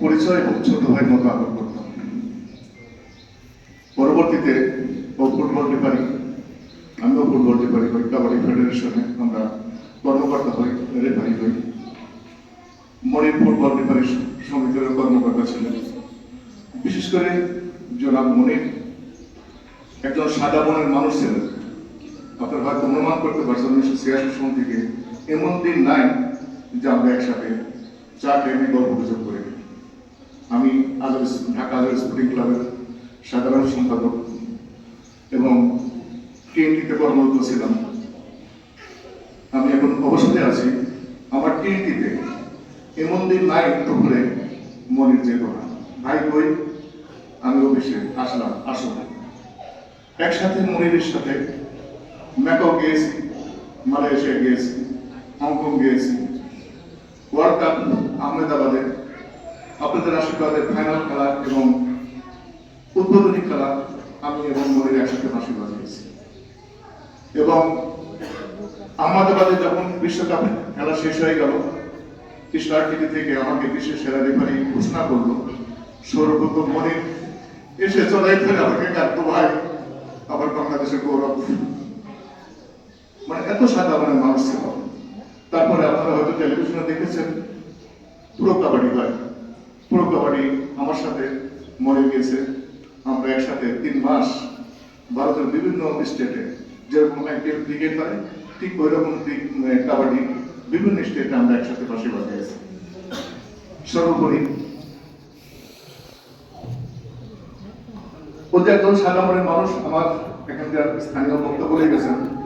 পরিচয় এবং ছোট ভাইয়ের মতো আদর করতাম পরবর্তীতে ও ফুটবল রেফারি আমিও ফুটবল রেফারি হই কাবাডি ফেডারেশনে আমরা কর্মকর্তা হই রেফারি হই মনির ফুটবল রেফারি সমিতির কর্মকর্তা ছিলেন বিশেষ করে জনাব মনির একজন সাদা বনের মানুষ ছিলেন আপনার হয়তো অনুমান করতে পারছেন উনিশশো ছিয়াশি সাল থেকে। এমন দিন নাই যে আমরা একসাথে চা খেয়ে গল্প গুজব করি আমি আজর ঢাকা আজর স্পোর্টিং ক্লাবের সাধারণ সম্পাদক এবং টিএনটিতে কর্মরত ছিলাম। আমি এখন অবসরে আছি আমার টিএনটিতে এমন দিন নাই দুপুরে মনির যেত না ভাই কই? আমি অফিসে আসলাম আসুন একসাথে মনিরের সাথে ম্যাকাও গিয়েছি, মালয়েশিয়া গিয়েছি, হংকং গিয়েছি, ওয়ার্ল্ড কাপ আহমেদাবাদে। আপনাদের আশীর্বাদে ফাইনাল খেলা এবং উদ্বোধনী খেলা আমি এবং মনির একসাথে আশীর্বাদ বাজিয়েছি এবং আহমেদাবাদে যখন বিশ্বকাপ খেলা শেষ হয়ে গেল, স্টার টিভি থেকে আমাকে বিশ্বের সেরা রেফারি ঘোষণা করল সর্বপ্রথম মনির এসে চলাই ফেলে আমাকে কাটতো ভাই বাংলাদেশের গৌরব। মানে এত সাদা মানে মানুষ ছিল। তারপরে আপনারা হয়তো টেলিভিশনে দেখেছেন, পুরো কাবাডি হয়। পুরো কাবাডি আমার সাথে মরে গিয়েছে আমরা একসাথে তিন মাস ভারতের বিভিন্ন স্টেটে যেরকম আইপিএল ক্রিকেট হয়, ঠিক ওই রকম কাবাডি বিভিন্ন স্টেটে আমরা একসাথে পাশে বাজিয়েছি সর্বোপরি ও যে একজন সাদা মানুষ আমার এখানকার স্থানীয় বক্তা বলে গেছেন